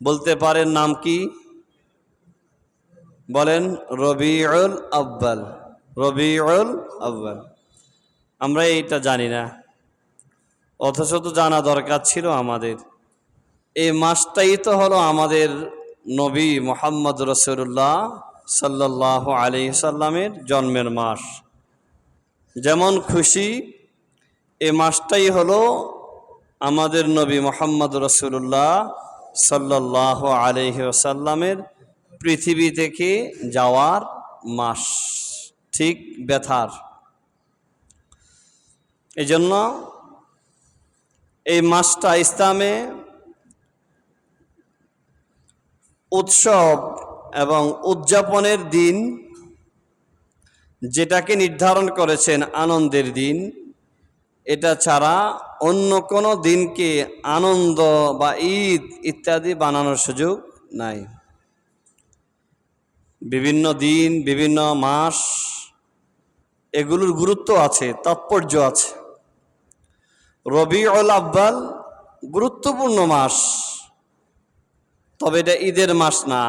বলতে পারেন নাম কি? বলেন, রবিউল আব্বাল রবিউল আব্বাল আমরা এইটা জানি না। অথচ তো জানা দরকার ছিল আমাদের। এই মাসটাই তো হলো আমাদের নবী মোহাম্মদ রসুল্লাহ সাল্লাহ আলি সাল্লামের জন্মের মাস। যেমন খুশি এ মাসটাই হলো আমাদের নবী মোহাম্মদ রসুল্লাহ সাল্লাহ আলহি সাল্লামের পৃথিবী থেকে যাওয়ার মাস, ঠিক ব্যথার। এই জন্য এই মাসটা ইসলামে উৎসব এবং উদযাপনের দিন, যেটাকে নির্ধারণ করেছেন আনন্দের দিন, এটা ছাড়া অন্য কোনো দিনকে আনন্দ বা ঈদ ইত্যাদি বানানোর সুযোগ নাই। বিভিন্ন দিন, বিভিন্ন মাস এগুলোর গুরুত্ব আছে, তাৎপর্য আছে। রবিউল আব্বাল গুরুত্বপূর্ণ মাস, তবে এটা ঈদের মাস না।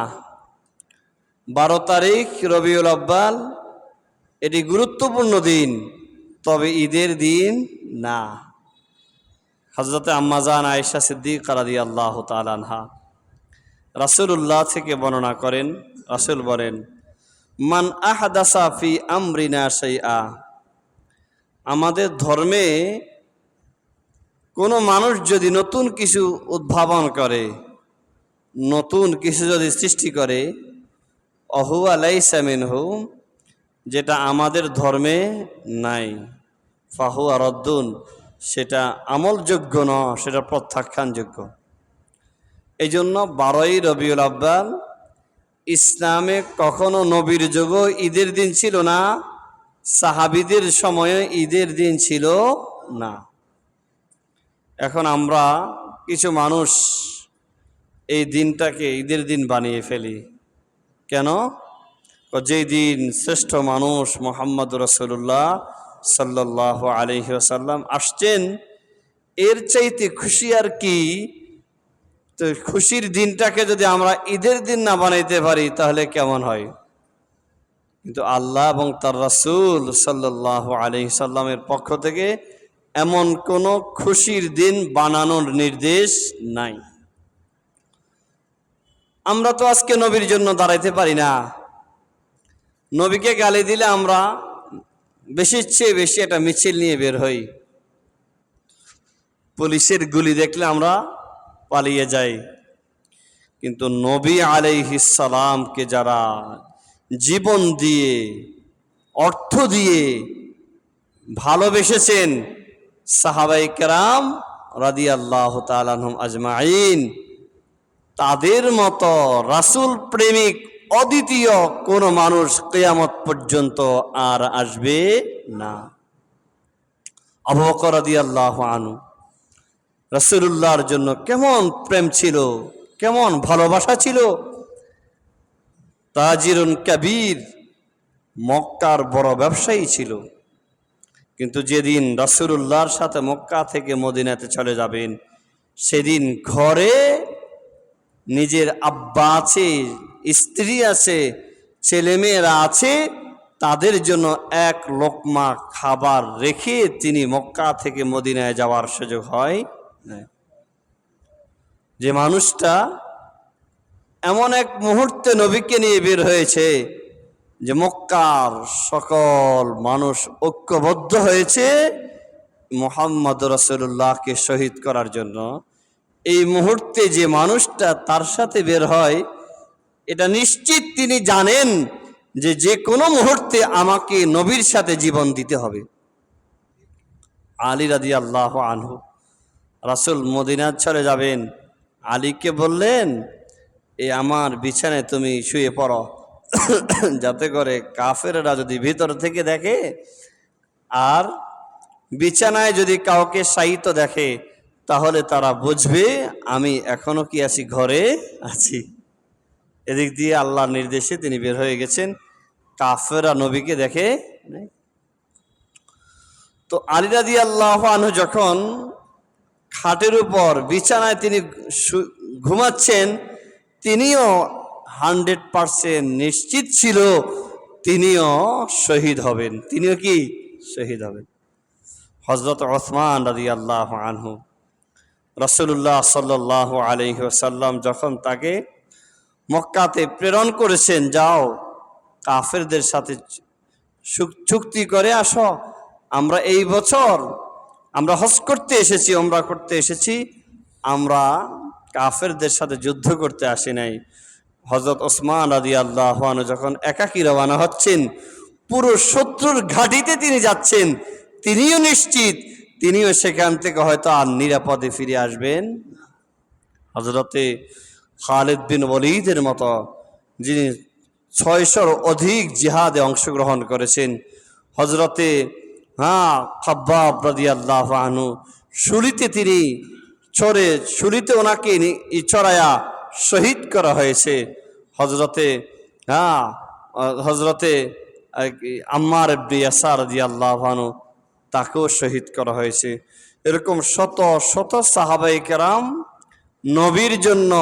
বারো তারিখ রবিউল আব্বাল, এটি গুরুত্বপূর্ণ দিন, তবে ঈদের দিন না। হজরতে আম্মাজান আয়েশা সিদ্দিক রাদি আল্লাহ তালানহা রাসুল্লাহ থেকে বর্ণনা করেন, রাসুল বলেন, মান আহাদাসা ফি আমরিনা সেই আ আমাদের ধর্মে কোনো মানুষ যদি নতুন কিছু উদ্ভাবন করে, নতুন কিছু যদি সৃষ্টি করে অহু আলাইসামিন হু যেটা আমাদের ধর্মে নাই ফাহু রদ্দুন। সেটা আমলযোগ্য ন, সেটা প্রত্যাখ্যানযোগ্য। এই জন্য বারোই রবিউল আব্বাল, ইসলামে কখনো নবীর যুগ ঈদের দিন ছিল না, সাহাবিদের সময়ে ঈদের দিন ছিল না। এখন আমরা কিছু মানুষ এই দিনটাকে ঈদের দিন বানিয়ে ফেলি। কেন? যেই দিন শ্রেষ্ঠ মানুষ মোহাম্মদ রসুল্লাহ সাল্লাহ আলহি আসাল্লাম আসছেন, এর চাইতে খুশি আর কি? তো খুশির দিনটাকে যদি আমরা ঈদের দিন না বানাইতে পারি, তাহলে কেমন হয়? কিন্তু আল্লাহ এবং তার রাসুল সাল্লাহ আলহি সাল্লামের পক্ষ থেকে এমন কোনো খুশির দিন বানানোর নির্দেশ নাই। আমরা তো আজকে নবীর জন্য দাঁড়াইতে পারি না। নবীকে গালি দিলে আমরা বেশির চেয়ে বেশি একটা মিছিল নিয়ে বের হই। পুলিশের গুলি দেখলে আমরা পালিয়ে যাই। কিন্তু নবী আলাইহিসালামকে যারা জীবন দিয়ে, অর্থ দিয়ে ভালোবেসেছেন সাহাবাই কেরাম রাদি আল্লাহ তালাহম আজমাইন, তাদের মতো রাসুল প্রেমিক অদ্বিতীয় কোনো মানুষ কেয়ামত পর্যন্ত আর আসবে না। আদি আল্লাহ আনু রসুল্লাহর জন্য কেমন প্রেম ছিল, কেমন ভালোবাসা ছিল। তাজিরুন কবির মক্কার বড় ব্যবসায়ী ছিল। কিন্তু যেদিন রসুল্লাহর সাথে মক্কা থেকে মদিনাতে চলে যাবেন, সেদিন ঘরে নিজের আব্বা আছে স্ত্রী আছে, ছেলেমেয়েরা আছে, তাদের জন্য এক লোকমা খাবার রেখে তিনি মক্কা থেকে মদিনায় যাওয়ার সুযোগ হয় যে মানুষটা এমন এক মুহূর্তে নবীকে নিয়ে বের হয়েছে যে মক্কার সকল মানুষ ঐক্যবদ্ধ হয়েছে মোহাম্মদ রসুল্লাহকে শহীদ করার জন্য। এই মুহূর্তে যে মানুষটা তার সাথে বের হয় এটা নিশ্চিত তিনি জানেন যে যে কোনো মুহূর্তে আমাকে নবীর সাথে জীবন দিতে হবে। আলী রাদি আল্লাহ আনহু, রাসুল মদিনার চলে যাবেন। আলীকে বললেন, এ আমার বিছানায় তুমি শুয়ে পড়ো। যাতে করে কাফেররা যদি ভিতর থেকে দেখে, আর বিছানায় যদি কাউকে সাহিত্য দেখে, তাহলে তারা বুঝবে আমি এখনও কি আছি, ঘরে আছি। এদিক দিয়ে আল্লাহর নির্দেশে তিনি বের হয়ে গেছেন। কাফেরা নবীকে দেখে তো আলিরা দিয়ে আল্লাহ আনহু যখন খাটের উপর বিছানায় তিনি ঘুমাচ্ছেন, তিনিও হান্ড্রেড পারসেন্ট নিশ্চিত ছিল তিনিও শহীদ হবেন। তিনিও কি? শহীদ হবেন। হজরত ওসমান রাজি আল্লাহ আনহু রসুল্লাহ সাল্লাহ আলহিহাসাল্লাম যখন তাকে মক্কাতে প্রেরণ করেছেন, যাও, কাফেরদের সাথে চুক- চুক্তি করে আসো। আমরা এই বছর আমরা হজ করতে এসেছি আমরা করতে এসেছি। আমরা কাফেরদের সাথে যুদ্ধ করতে আসি নাই। হজরত ওসমান আদি আল্লাহ যখন একাকী রওয়ানা হচ্ছেন, পুরো শত্রুর ঘাটিতে তিনি যাচ্ছেন, তিনিও নিশ্চিত, তিনিও সেখান থেকে হয়তো আর নিরাপদে ফিরে আসবেন হজরতে খালেদ বিন ওলিদের মতো, যিনি ছয়শোর অধিক জিহাদে অংশগ্রহণ করেছেন হজরতে হ্যাঁ খাব্বাব রাদি আল্লাহ আনু শুলিতে তিনি চড়ে শুলিতে ওনাকে নি- ই শহীদ করা হয়েছে। হজরতে হ্যাঁ হজরতে আম্মার ইয়াসার রাদি আল্লাহ আনু তাকেও শহীদ করা হয়েছে। এরকম শত শত সাহাবাই কেরাম নবীর জন্য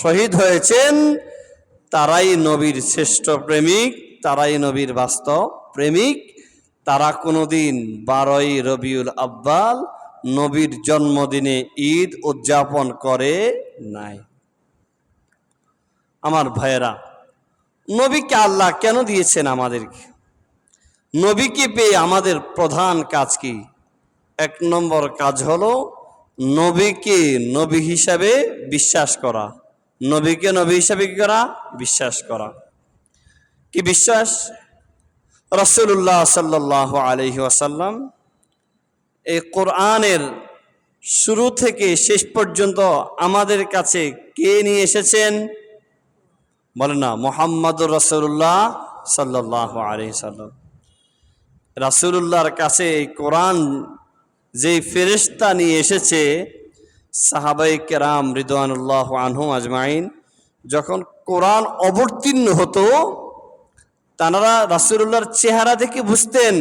শহীদ হয়েছেন। তারাই নবীর শ্রেষ্ঠ প্রেমিক, তারাই নবীর বাস্তব প্রেমিক। তারা কোনোদিন বারোই রবিউল আব্বাল নবীর জন্মদিনে ঈদ উদযাপন করে নাই। আমার ভাইয়েরা, নবীকে আল্লাহ কেন দিয়েছেন আমাদেরকে? নবীকে পেয়ে আমাদের প্রধান কাজ কি? এক নম্বর কাজ হলো নবীকে নবী হিসাবে বিশ্বাস করা। নবীকে নবী হিসাবে কি করা? বিশ্বাস করা। কি বিশ্বাস? রসুল্লাহ সাল্লাহ আলহি আসাল্লাম এই কোরআনের শুরু থেকে শেষ পর্যন্ত আমাদের কাছে কে নিয়ে এসেছেন? বলে না, মোহাম্মদুর রসুল্লাহ সাল্লাহ আলহি সাল্লাম রাসুলুল্লাহর কাছে এই কোরআন যেই ফেরিস্তা নিয়ে এসেছে সাহাবাই কেরাম রিদওয়ানুল্লাহ আনহু আজমাইন, যখন কোরআন অবতীর্ণ হতো তানারা রাসুলুল্লাহর চেহারা দেখে বুঝতেন,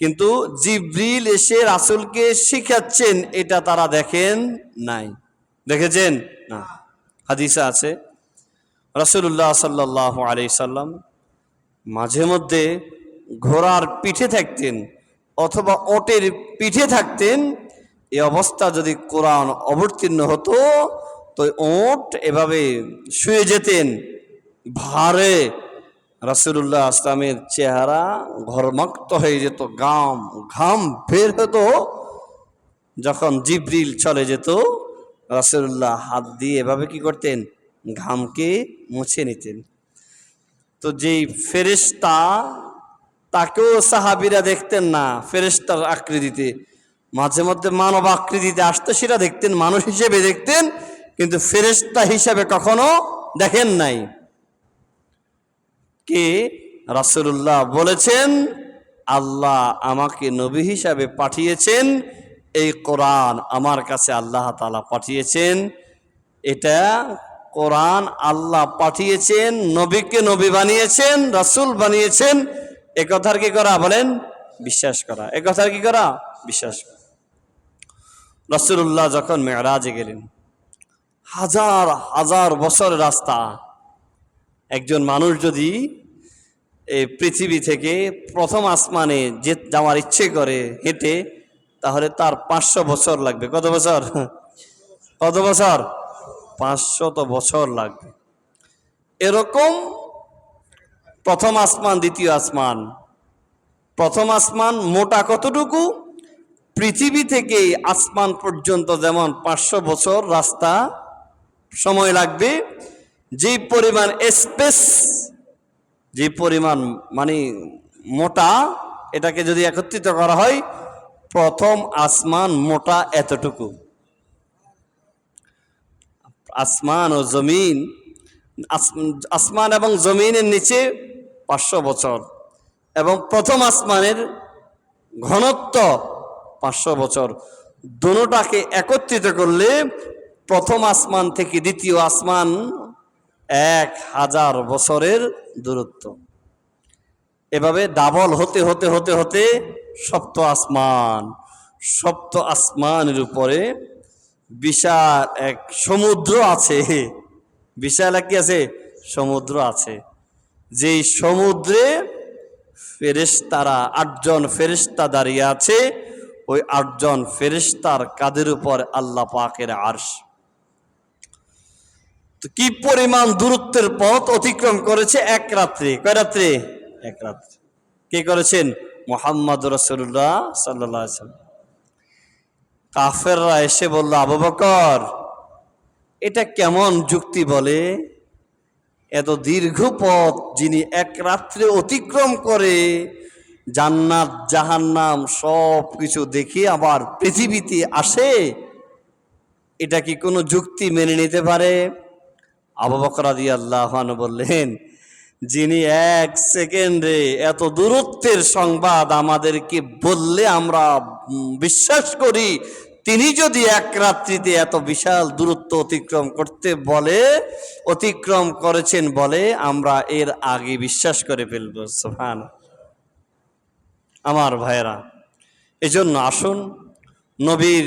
কিন্তু জিব্রিল এসে রাসুলকে শিখাচ্ছেন, এটা তারা দেখেন নাই। দেখেছেন? না। হাদিসা আছে, রাসুলুল্লাহ সাল্লাহ আলি সাল্লাম মাঝে মধ্যে ঘোড়ার পিঠে থাকতেন অথবা ওটের পিঠে থাকতেন এই অবস্থা যদি কোরআন অবতীর্ণ হতো, তো ওট এভাবে শুয়ে যেতেন, ভারে রাসুলুল্লাহ আসলামের চেহারা ঘরমক্ত হয়ে যেত, গাম, ঘাম বের হতো। যখন জিব্রিল চলে যেত, রাসুলুল্লাহ হাত দিয়ে এভাবে কি করতেন? ঘামকে মুছে নিতেন। তো যেই ফেরেশতা তাকেও সাহাবিরা দেখতেন না, ফেরেশতার আকৃতিতে। মাঝে মধ্যে মানব আকৃতিতে আসতো, সেটা দেখতেন, মানুষ হিসেবে দেখতেন, কিন্তু ফেরেশতা হিসাবে কখনো দেখেন নাই। কে? রাসূলুল্লাহ বলেছেন, আল্লাহ আমাকে নবী হিসাবে পাঠিয়েছেন, এই কোরআন আমার কাছে আল্লাহ তাআলা পাঠিয়েছেন। এটা কোরআন আল্লাহ পাঠিয়েছেন, নবীকে নবী বানিয়েছেন, রাসূল বানিয়েছেন এ কথার কি করা বলেন? বিশ্বাস করা। এ কথার কি করা? বিশ্বাস করা। রাসূলুল্লাহ যখন মেরাজে গেলেন, হাজার হাজার বছর রাস্তা, একজন মানুষ যদি এই পৃথিবী থেকে প্রথম আসমানে যে যাওয়ার ইচ্ছে করে হেঁটে, তাহলে তার পাঁচশো বছর লাগবে। কত বছর? কত বছর? পাঁচশত বছর লাগবে। এরকম প্রথম আসমান, দ্বিতীয় আসমান। প্রথম আসমান মোটা কতটুকু? পৃথিবী থেকে আসমান পর্যন্ত যেমন পাঁচশো বছর রাস্তা, সময় লাগবে যে পরিমাণ স্পেস যে পরিমাণ মানে মোটা, এটাকে যদি একত্রিত করা হয়, প্রথম আসমান মোটা এতটুকু। আসমান ও জমিন আসমান এবং জমিনের নিচে পাঁচশো বছর এবং প্রথম আসমানের ঘনত্ব পাঁচশো বছর। দুটাকে একত্রিত করলে প্রথম আসমান থেকে দ্বিতীয় আসমান এক হাজার বছরের দূরত্ব। এভাবে ডাবল হতে হতে হতে হতে সপ্ত আসমান, সপ্ত আসমানের উপরে বিশাল এক সমুদ্র আছে। বিশাল কি আছে, সমুদ্র আছে। যেই সমুদ্রে ফেরেশতারা, আটজন ফেরেশতা দাঁড়িয়ে আছে, ওই আটজন ফেরেশতার কাদের উপর আল্লাহ পাকের আরশ? তো কি পরিমাণ দূরত্বের পথ অতিক্রম করেছে এক রাত্রে? কয় রাত্রে? এক রাত্রে। কে করেছেন? মোহাম্মদ রসুল্লাহ সাল্লাহ কাফেররা এসে বলল, আবু বকর এটা কেমন যুক্তি বলে? এত দীর্ঘ পথ যিনি এক রাত্রে অতিক্রম করে, জান্নাত, জাহান্নাম সব কিছু দেখে আবার পৃথিবীতে আসে, এটা কি কোনো যুক্তি মেনে নিতে পারে? আবু বকর আল্লাহান বললেন, যিনি এক সেকেন্ডে এত দূরত্বের সংবাদ আমাদেরকে বললে আমরা বিশ্বাস করি তিনি যদি এক রাত্রিতে এত বিশাল দূরত্ব অতিক্রম করতে বলে, অতিক্রম করেছেন বলে, আমরা এর আগে বিশ্বাস করে ফেলব সোহান আমার ভাইয়েরা, এজন্য আসুন, নবীর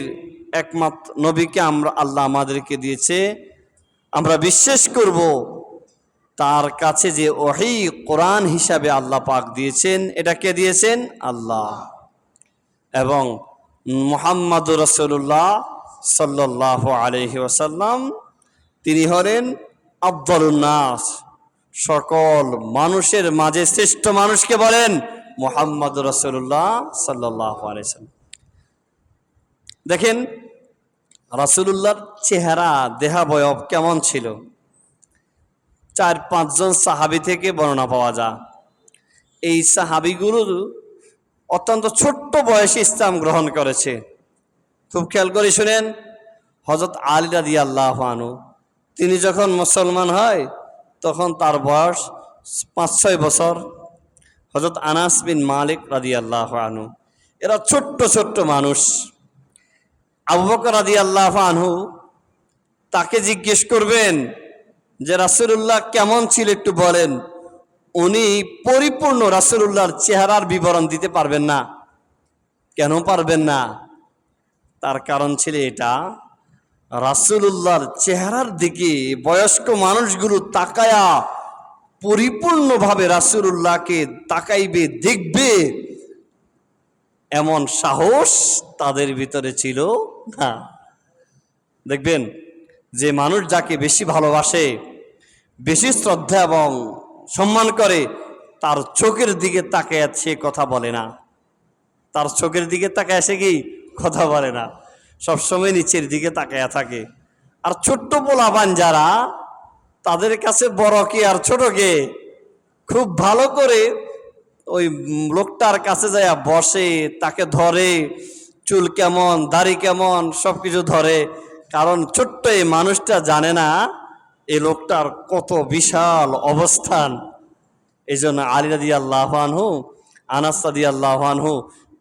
একমাত্র নবীকে আমরা, আল্লাহ আমাদেরকে দিয়েছে, আমরা বিশ্বাস করব তার কাছে যে ওহি কোরআন হিসাবে আল্লাহ পাক দিয়েছেন, এটা কে দিয়েছেন? আল্লাহ। এবং মুহাম্মদ রসুল্লাহ সাল্লাহ আলহি ওসাল্লাম তিনি হলেন আব্দুল্নাস সকল মানুষের মাঝে শ্রেষ্ঠ মানুষকে বলেন মোহাম্মদ রসুল্লাহ সাল্লাহ আলাইসাল্লাম দেখেন, রাসুলুল্লাহর চেহারা, দেহাবয়ব কেমন ছিল? চার পাঁচজন সাহাবি থেকে বর্ণনা পাওয়া যায়। এই সাহাবিগুলো অত্যন্ত ছোট্ট বয়সে ইসলাম গ্রহণ করেছে। খুব খেয়াল করে শুনেন হজরত আলী রাদি আল্লাহ আনু তিনি যখন মুসলমান হয়, তখন তার বয়স পাঁচ ছয় বছর। হজরত আনাস বিন মালিক রাদি আল্লাহ আনু এরা ছোট্ট ছোট্ট মানুষ। আবু বকর রাদি আল্লাহ আনহু তাকে জিজ্ঞেস করবেন যে, রাসুলুল্লাহ কেমন ছিল একটু বলেন। উনি পরিপূর্ণ রাসুলুল্লাহর চেহারার বিবরণ দিতে পারবেন না। কেন পারবেন না? তার কারণ ছিল এটা, রাসুলুল্লাহর চেহারার দিকে বয়স্ক মানুষগুলো তাকায়া পরিপূর্ণভাবে রাসুলুল্লাহকে তাকাইবে, দেখবে, এমন সাহস তাদের ভিতরে ছিল না। দেখবেন, যে মানুষ যাকে বেশি ভালোবাসে, বেশি শ্রদ্ধা এবং সম্মান করে, তার চোখের দিকে তাকায় সে কথা বলে না। তার চোখের দিকে তাকায় সে কি? কথা বলে না। সবসময় নিচের দিকে তাকায়া থাকে। আর ছোট্ট পোলাবান যারা, তাদের কাছে বড় কে আর ছোট কে? খুব ভালো করে ওই লোকটার কাছে যায়, বসে, তাকে ধরে, চুল কেমন, দাড়ি কেমন সব কিছু ধরে। কারণ ছোট্ট এই মানুষটা জানে না এই লোকটার কত বিশাল অবস্থান। এই জন্য আলী রাদি আল্লাহানহু আনাস রাদি আল্লাহানহু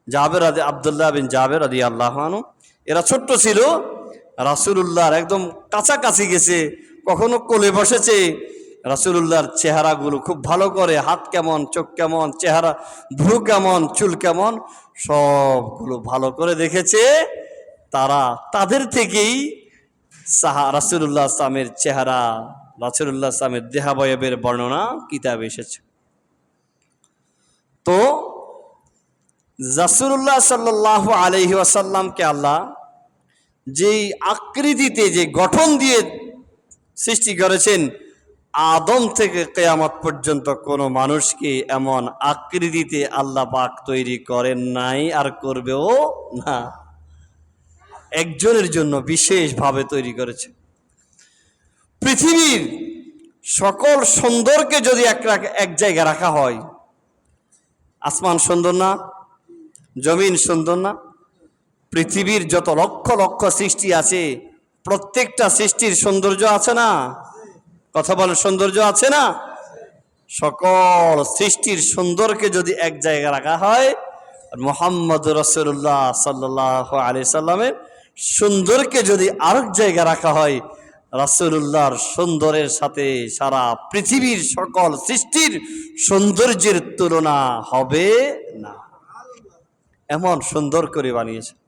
জাবের আদি আবদুল্লাহ বিন জাবের আদি আল্লাহানহু এরা ছোট্ট ছিল। রাসুলুল্লাহর একদম কাছাকাছি গেছে, কখনো কোলে বসেছে। রাসুলুল্লাহর চেহারাগুলো খুব ভালো করে, হাত কেমন, চোখ কেমন, চেহারা, ভ্রু কেমন, চুল কেমন, সবগুলো ভালো করে দেখেছে। তারা তাদের থেকেই সাহা রাসুল্লাহ আসলামের চেহারা রাসুল্লাহ আসলামের দেহাবয়বের বর্ণনা কিতাবে এসেছে। তো রাসুল্লাহ সাল্লাহ আলহি আসাল্লামকে আল্লাহ যেই আকৃতিতে যে গঠন দিয়ে সৃষ্টি করেছেন, আদম থেকে কেয়ামত পর্যন্ত কোনো মানুষকে এমন আকৃতিতে আল্লাহ পাক তৈরি করেন নাই আর করবেও না। একজনের জন্য বিশেষভাবে তৈরি করেছে। পৃথিবীর সকল সুন্দরকে যদি এক এক জায়গায় রাখা হয়, আসমান সুন্দর না, জমিন সুন্দর না, পৃথিবীর যত লক্ষ লক্ষ সৃষ্টি আছে, প্রত্যেকটা সৃষ্টির সৌন্দর্য আছে না? কথা বলে সৌন্দর্য আছে না? সকল সৃষ্টির সুন্দরকে যদি এক জায়গায় রাখা হয়, মোহাম্মদ রসুল্লাহ সাল্লাহ আলি সাল্লামের সুন্দরকে যদি আরেক জায়গায় রাখা হয় রাসুল্লাহর সুন্দরের সাথে সারা পৃথিবীর সকল সৃষ্টির সৌন্দর্যের তুলনা হবে না। এমন সুন্দর করে বানিয়েছে।